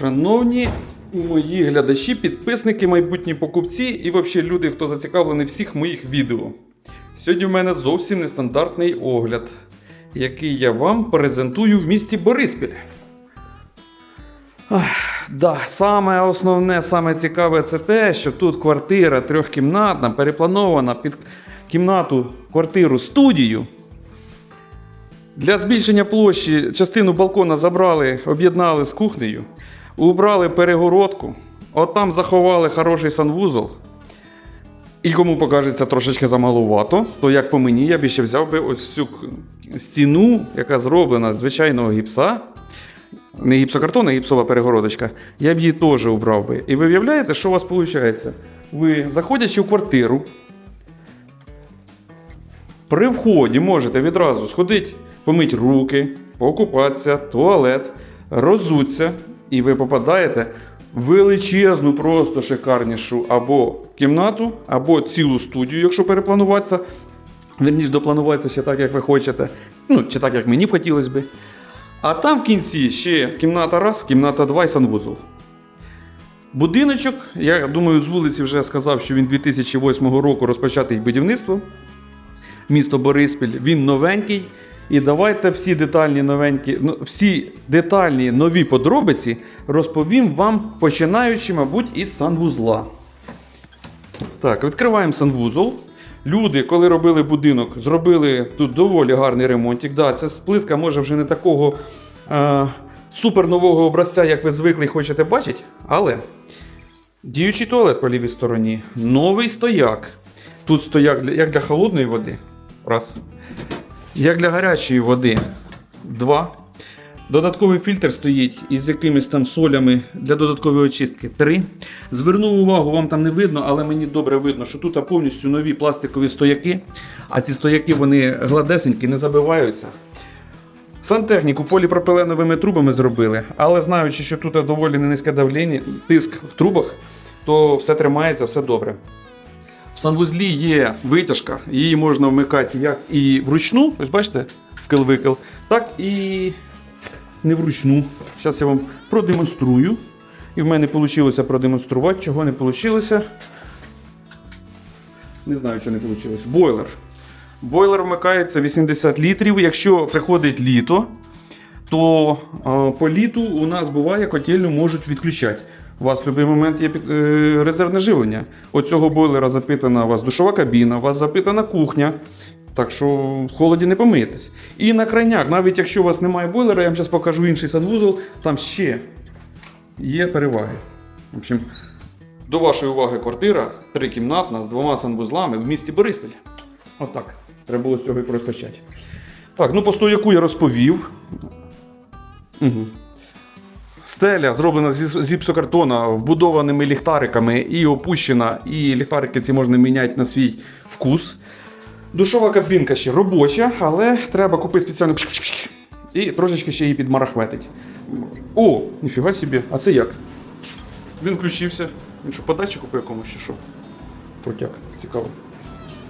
Шановні мої глядачі, підписники, майбутні покупці і взагалі люди, хто зацікавлений всіх моїх відео. Сьогодні в мене зовсім нестандартний огляд, який я вам презентую в місті Бориспіль. Ах, да, саме основне, саме цікаве це те, що тут квартира трьохкімнатна, перепланована під кімнату, квартиру, студію. Для збільшення площі частину балкона забрали, об'єднали з кухнею, убрали перегородку, от там заховали хороший санвузол. І кому покажеться трошечки замалувато, то як по мені, я б ще взяв би ось цю стіну, яка зроблена з звичайного гіпса. Не гіпсокартон, а гіпсова перегородочка. Я б її теж убрав би. І ви уявляєте, що у вас виходить? Ви, заходячи в квартиру, при вході можете відразу сходити, помити руки, покупатися, туалет, розуться, і ви попадаєте в величезну, просто шикарнішу або кімнату, або цілу студію, якщо переплануватися. Верніше доплануватися ще так, як ви хочете. Ну, чи так, як мені б хотілося би. А там в кінці ще кімната раз, кімната два і санвузол. Будиночок, я думаю, з вулиці вже сказав, що він 2008 року розпочатий будівництво місто Бориспіль. Він новенький. І давайте всі детальні новенькі, ну, всі детальні нові подробиці розповім вам, починаючи, мабуть, із санвузла. Так, відкриваємо санвузол. Люди, коли робили будинок, зробили тут доволі гарний ремонтик. Да, ця плитка може вже не такого е, супернового образця, як ви звикли і хочете бачити, але діючий туалет по лівій стороні, новий стояк. Тут стояк як для холодної води. Раз. Як для гарячої води. Два. Додатковий фільтр стоїть із якимись там солями для додаткової очистки. Три. Звернув увагу, вам там не видно, але мені добре видно, що тут повністю нові пластикові стояки, а ці стояки вони гладесенькі, не забиваються. Сантехніку поліпропиленовими трубами зробили, але знаючи, що тут доволі низьке давлення, тиск в трубах, то все тримається, все добре. В санвузлі є витяжка, її можна вмикати як і вручну, ось бачите, вкил-викил, так і не вручну. Зараз я вам продемонструю. І в мене вийшло продемонструвати, чого не вийшло. Не знаю, що не вийшло. Бойлер. Бойлер вмикається 80 літрів. Якщо приходить літо, то по літу у нас буває котельню можуть відключати. У вас в будь-який момент є е, резервне живлення. От цього бойлера запитана у вас душова кабіна, у вас запитана кухня. Так що в холоді не помиєтесь. І на крайняк, навіть якщо у вас немає бойлера, я вам зараз покажу інший санвузол, там ще є переваги. В общем, до вашої уваги квартира трикімнатна з двома санвузлами в місті Бориспіль. Отак. Треба було з цього і розпочати. Так, ну по стояку я розповів. Угу. Стеля зроблена з гіпсокартона, вбудованими ліхтариками і опущена, і ліхтарики ці можна міняти на свій вкус. Душова кабінка ще робоча, але треба купити спеціально і трошечки ще її підмарахветить. О, ніфіга собі, а це як? Він включився. Він що, по датчику по якомусь чи що? Протяг, цікаво.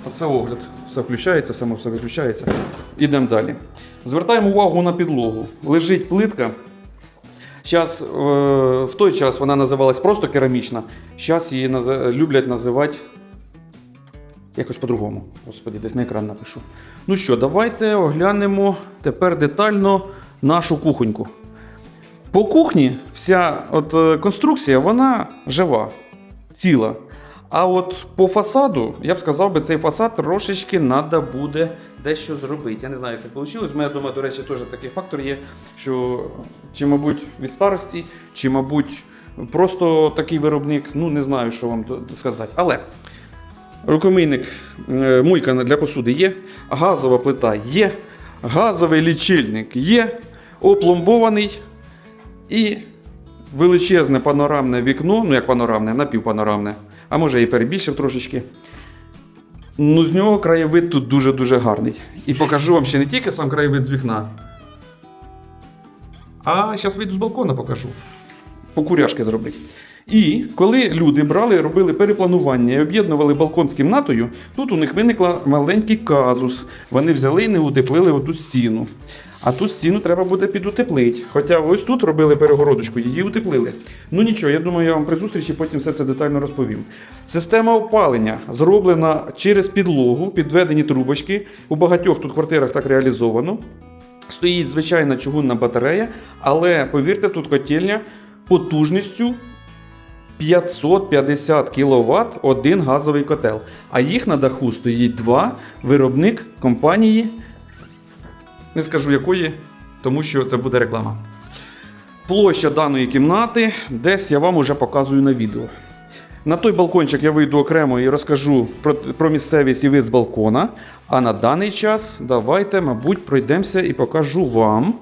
Оце огляд. Все включається, само все виключається. Ідемо далі. Звертаємо увагу на підлогу. Лежить плитка. Зараз, е, в той час вона називалась просто керамічна. Зараз її наз- люблять називати якось по-другому. Господи, десь на екран напишу. Ну що, давайте оглянемо тепер детально нашу кухоньку. По кухні вся от, е, конструкція вона жива, ціла. А от по фасаду, я б сказав би, цей фасад трошечки треба буде дещо зробити. Я не знаю, як це вийшло. У мене вдома, до речі, теж такий фактор є, що чи, мабуть, від старості, чи, мабуть, просто такий виробник, ну не знаю, що вам сказати. Але рукомийник, е, мойка для посуди є, газова плита є, газовий лічильник є, опломбований і величезне панорамне вікно, ну як панорамне, напівпанорамне, а може і перебільшив трошечки. Ну, з нього краєвид тут дуже-дуже гарний. І покажу вам ще не тільки сам краєвид з вікна. А зараз вийду з балкона покажу. Покуряшки зробити. І коли люди брали, робили перепланування і об'єднували балкон з кімнатою, тут у них виникла маленький казус. Вони взяли і не утеплили оту стіну. А ту стіну треба буде підутеплити. Хоча ось тут робили перегородочку, її утеплили. Ну нічого, я думаю, я вам при зустрічі потім все це детально розповім. Система опалення зроблена через підлогу, підведені трубочки. У багатьох тут квартирах так реалізовано. Стоїть звичайна чугунна батарея, але повірте, тут котельня потужністю 550 кВт один газовий котел. А їх на даху стоїть два виробник компанії, не скажу якої, тому що це буде реклама. Площа даної кімнати десь я вам уже показую на відео. На той балкончик я вийду окремо і розкажу про, про місцевість і вид з балкона. А на даний час давайте, мабуть, пройдемося і покажу вам.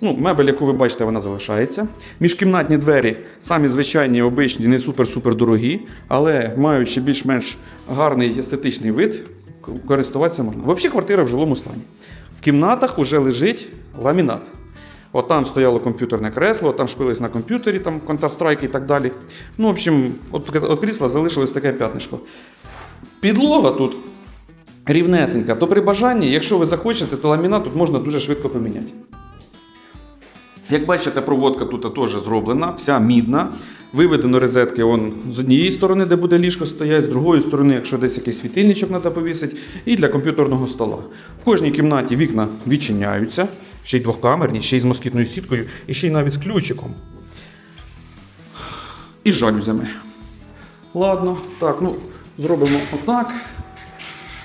Ну, мебель, яку ви бачите, вона залишається. Міжкімнатні двері самі звичайні, обичні, не супер-супер дорогі, але маючи більш-менш гарний естетичний вид, користуватися можна. Взагалі квартира в жилому стані. В кімнатах вже лежить ламінат. От там стояло комп'ютерне кресло, там шпились на комп'ютері, там Counter-Strike і так далі. Ну, в общем, от, крісла залишилось таке п'ятнишко. Підлога тут рівнесенька, то при бажанні, якщо ви захочете, то ламінат тут можна дуже швидко поміняти. Як бачите, проводка тут теж зроблена, вся мідна. Виведено розетки он з однієї сторони, де буде ліжко стоять, з другої сторони, якщо десь якийсь світильничок треба повісити, і для комп'ютерного стола. В кожній кімнаті вікна відчиняються, ще й двохкамерні, ще й з москітною сіткою, і ще й навіть з ключиком. І жалюзями. Ладно, так, ну, зробимо отак.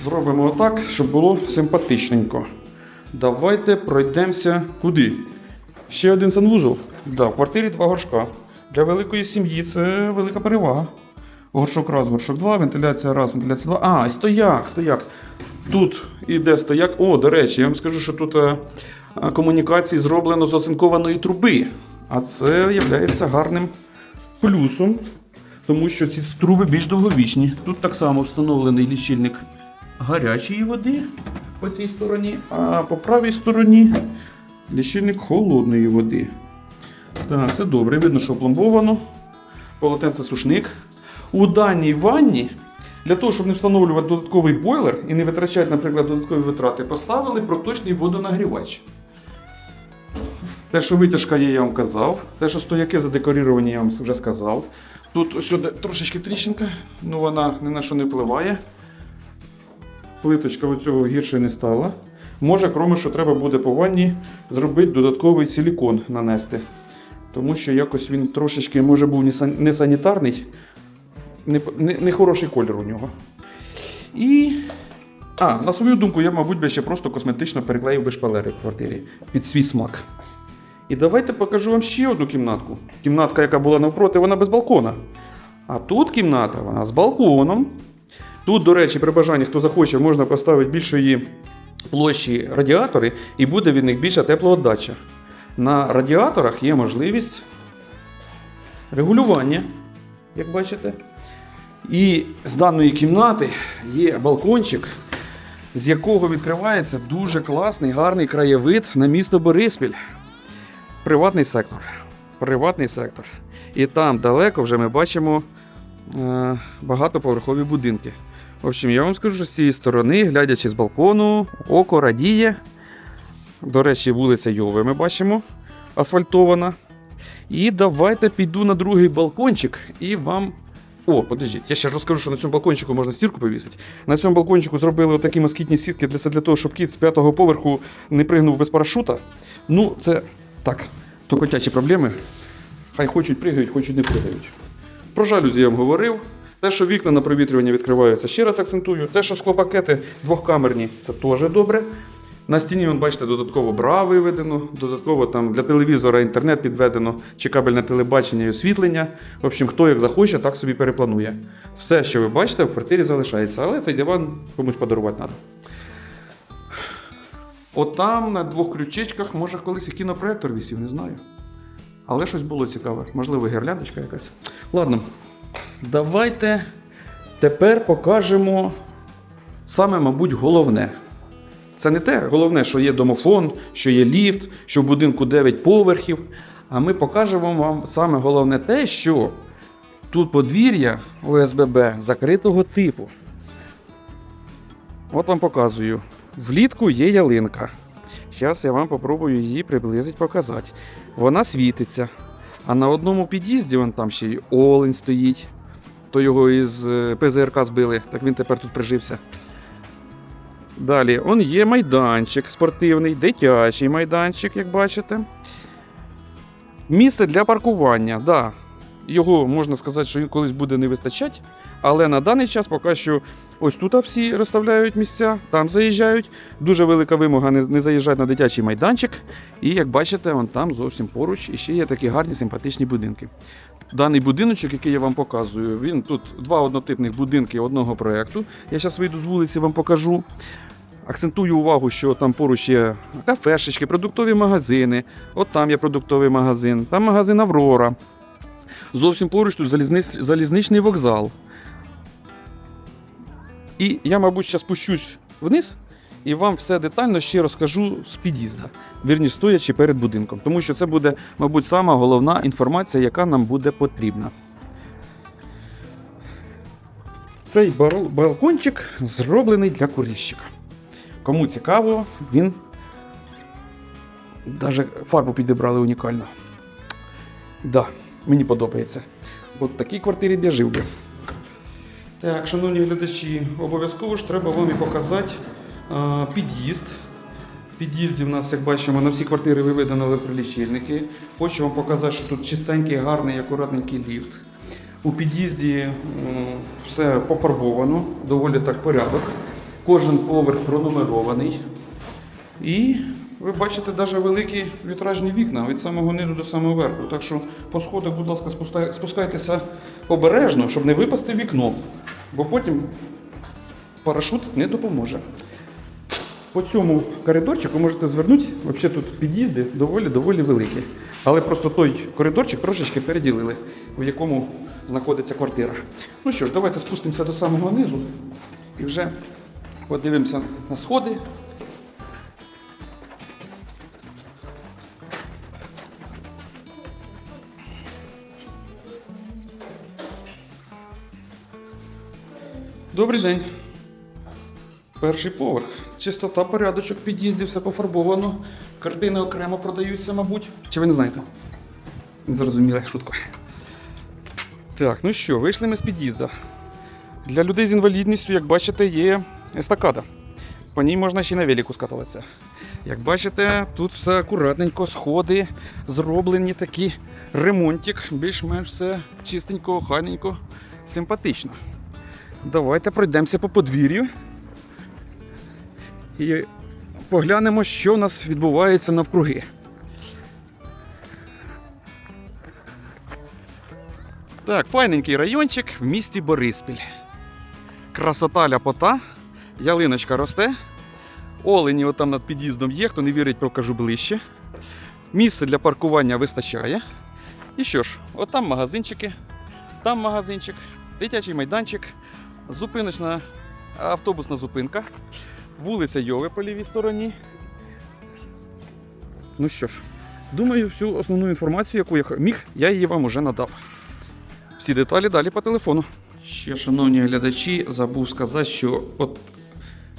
Зробимо отак, щоб було симпатичненько. Давайте пройдемося куди? Ще один санвузол. Да, в квартирі два горшка. Для великої сім'ї це велика перевага. Горшок раз, горшок два, вентиляція раз, вентиляція два. А, стояк, стояк. Тут іде стояк. О, до речі, я вам скажу, що тут е, е, комунікації зроблено з оцинкованої труби. А це є гарним плюсом, тому що ці труби більш довговічні. Тут так само встановлений лічильник гарячої води по цій стороні, а по правій стороні лічильник холодної води. Так, це добре. Видно, що пломбовано. Полотенце сушник. У даній ванні, для того, щоб не встановлювати додатковий бойлер і не витрачати, наприклад, додаткові витрати, поставили проточний водонагрівач. Те, що витяжка є, я вам казав. Те, що стояки задекоріровані, я вам вже сказав. Тут сюди трошечки тріщинка, ну вона ні на що не впливає. Плиточка від цього гірше не стала. Може, кроме що треба буде по ванні зробити додатковий силікон нанести. Тому що якось він трошечки може був не сан- не санітарний, не, не, колір у нього. І. А, на свою думку, я, мабуть, би ще просто косметично переклеїв би шпалери в квартирі під свій смак. І давайте покажу вам ще одну кімнатку. Кімнатка, яка була навпроти, вона без балкона. А тут кімната, вона з балконом. Тут, до речі, при бажанні, хто захоче, можна поставити більшої площі радіатори, і буде від них більша теплоотдача. На радіаторах є можливість регулювання, як бачите. І з даної кімнати є балкончик, з якого відкривається дуже класний, гарний краєвид на місто Бориспіль. Приватний сектор. Приватний сектор. І там далеко вже ми бачимо е, багатоповерхові будинки. В общем, я вам скажу, що з цієї сторони, глядячи з балкону, око радіє. До речі, вулиця Йови ми бачимо асфальтована. І давайте піду на другий балкончик і вам. О, подождіть, я ще розкажу, що на цьому балкончику можна стірку повісити. На цьому балкончику зробили такі москітні сітки для, для того, щоб кіт з п'ятого поверху не пригнув без парашута. Ну, це так, то котячі проблеми. Хай хочуть пригають, хочуть не пригають. Про жалюзі я вам говорив. Те, що вікна на провітрювання відкриваються, ще раз акцентую. Те, що склопакети двохкамерні, це теж добре. На стіні, вон, бачите, додатково бра виведено, додатково там для телевізора інтернет підведено, чи кабельне телебачення і освітлення. В общем, хто як захоче, так собі перепланує. Все, що ви бачите, в квартирі залишається, але цей диван комусь подарувати треба. Отам на двох крючечках, може, колись і кінопроектор висів, не знаю. Але щось було цікаве. Можливо, гірляндочка якась. Ладно, давайте тепер покажемо саме, мабуть, головне. Це не те головне, що є домофон, що є ліфт, що в будинку 9 поверхів. А ми покажемо вам саме головне те, що Тут подвір'я ОСББ закритого типу. От вам показую. Влітку є ялинка. Зараз я вам попробую її приблизить показати. Вона світиться. А на одному під'їзді вон там ще й олень стоїть. То його із е, ПЗРК збили, так він тепер тут прижився. Далі, он є майданчик спортивний, дитячий майданчик, як бачите. Місце для паркування, да. Його можна сказати, що колись буде не вистачати, але на даний час поки що ось тут всі розставляють місця, там заїжджають. Дуже велика вимога не, заїжджати на дитячий майданчик. І як бачите, вон там зовсім поруч і ще є такі гарні симпатичні будинки. Даний будиночок, який я вам показую, він тут два однотипних будинки одного проєкту. Я зараз вийду з вулиці, вам покажу. Акцентую увагу, що там поруч є кафешечки, продуктові магазини. От там є продуктовий магазин, там магазин Аврора. Зовсім поруч тут залізничний вокзал. І я, мабуть, зараз спущусь вниз і вам все детально ще розкажу з під'їзда, вірні стоячи перед будинком. Тому що це буде, мабуть, сама головна інформація, яка нам буде потрібна. Цей балкончик зроблений для курільщика. Кому цікаво, він навіть фарбу підібрали унікально. Да, мені подобається. От такій квартирі б я жив би. Так, шановні глядачі, обов'язково ж треба вам і показати а, під'їзд. В під'їзді в нас, як бачимо, на всі квартири виведено електролічильники. Хочу вам показати, що тут чистенький, гарний, акуратненький ліфт. У під'їзді все пофарбовано, доволі так порядок. Кожен поверх пронумерований. І ви бачите навіть великі вітражні вікна від самого низу до самого верху. Так що по сходах, будь ласка, спускайтеся обережно, щоб не випасти вікно. Бо потім парашут не допоможе. По цьому коридорчику можете звернути, взагалі тут під'їзди доволі-доволі великі. Але просто той коридорчик трошечки переділили, в якому знаходиться квартира. Ну що ж, давайте спустимося до самого низу і вже подивимося на сходи. Добрий день. Перший поверх. Чистота, порядочок, під'їзді, все пофарбовано. Картини окремо продаються, мабуть. Чи ви не знаєте? Зрозуміло, шутка. Так, ну що, вийшли ми з під'їзда. Для людей з інвалідністю, як бачите, є естакада. По ній можна ще й на велику скатуватися. Як бачите, тут все акуратненько, сходи зроблені такі ремонтик, більш-менш все чистенько, охайненько, симпатично. Давайте пройдемося по подвір'ю і поглянемо, що у нас відбувається навкруги. Так, файненький райончик в місті Бориспіль. Красота ляпота, ялиночка росте. Олені отам над під'їздом є, хто не вірить, покажу ближче. Місце для паркування вистачає. І що ж, отам магазинчики, там магазинчик, дитячий майданчик, зупиночна автобусна зупинка, вулиця Йови по лівій стороні. Ну що ж, думаю, всю основну інформацію, яку я міг, я її вам уже надав. Всі деталі далі по телефону. Ще, шановні глядачі, забув сказати, що от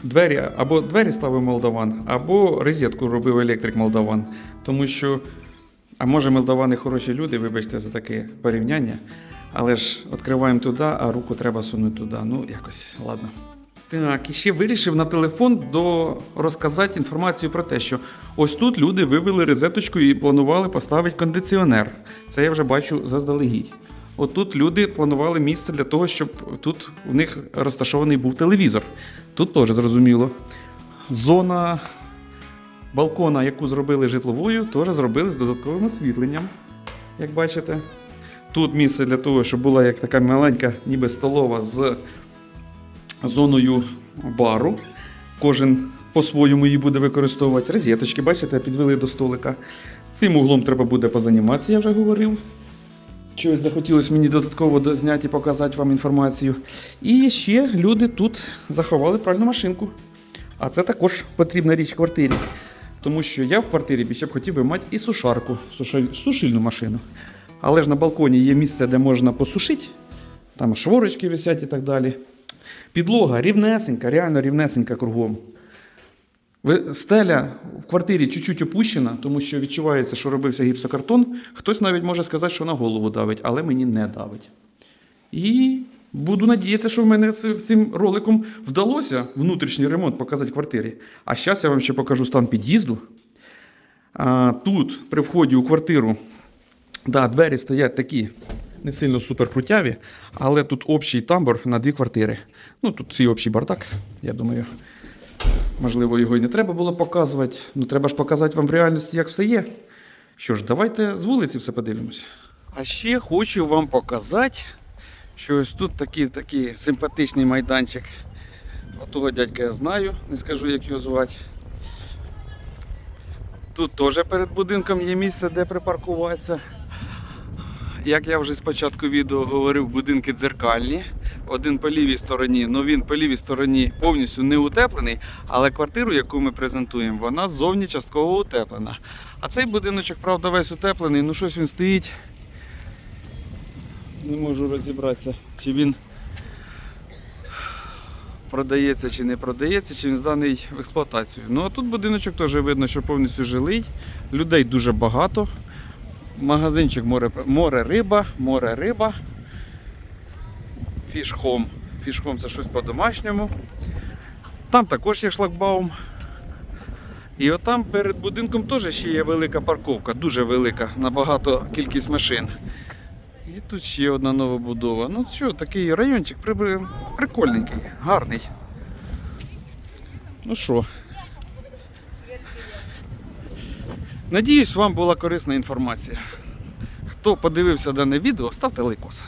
двері або двері ставив молдаван, або розетку робив електрик молдаван. Тому що, а може, молдавани хороші люди, вибачте за таке порівняння. Але ж відкриваємо туди, а руку треба сунути туди. Ну, якось, ладно. Так, і ще вирішив на телефон до розказати інформацію про те, що ось тут люди вивели розеточку і планували поставити кондиціонер. Це я вже бачу заздалегідь. Отут люди планували місце для того, щоб тут у них розташований був телевізор. Тут теж зрозуміло. Зона балкона, яку зробили житловою, теж зробили з додатковим освітленням, як бачите. Тут місце для того, щоб була як така маленька, ніби столова з зоною бару. Кожен по-своєму її буде використовувати. Розеточки, бачите, підвели до столика. Тим углом треба буде позаніматися, я вже говорив. Щось захотілося мені додатково зняти і показати вам інформацію. І ще люди тут заховали пральну машинку. А це також потрібна річ в квартирі. Тому що я в квартирі більше б хотів би мати і сушарку, сушиль- сушильну машину. Але ж на балконі є місце, де можна посушити Там шворочки висять і так далі. Підлога рівнесенька, реально рівнесенька кругом. Стеля в квартирі чуть-чуть опущена, тому що відчувається, що робився гіпсокартон. Хтось навіть може сказати, що на голову давить, але мені не давить. І буду надіятися, що в мене цим роликом вдалося внутрішній ремонт показати квартирі. А зараз я вам ще покажу стан під'їзду. Тут, при вході у квартиру, да, двері стоять такі не сильно суперкрутяві, але тут общий тамбур на дві квартири. Ну, тут свій общий бардак, я думаю. Можливо, його і не треба було показувати. Ну, треба ж показати вам в реальності, як все є. Що ж, давайте з вулиці все подивимося. А ще хочу вам показати, що ось тут такий, такий симпатичний майданчик. Отого дядька я знаю, не скажу, як його звати. Тут теж перед будинком є місце, де припаркуватися. Як я вже спочатку відео говорив, будинки дзеркальні. Один по лівій стороні, ну він по лівій стороні повністю не утеплений, але квартиру, яку ми презентуємо, вона ззовні частково утеплена. А цей будиночок, правда, весь утеплений, ну щось він стоїть. Не можу розібратися, чи він продається чи не продається, чи він зданий в експлуатацію. Ну а тут будиночок теж видно, що повністю жилий, людей дуже багато. Магазинчик море, море риба, море риба. Фішхом. Фішхом це щось по-домашньому. Там також є шлагбаум. І отам перед будинком теж ще є велика парковка, дуже велика, набагато кількість машин. І тут ще одна нова будова. Ну що, такий райончик прикольненький, гарний. Ну що. Надіюсь, вам була корисна інформація. Хто подивився дане відео, ставте лайкос.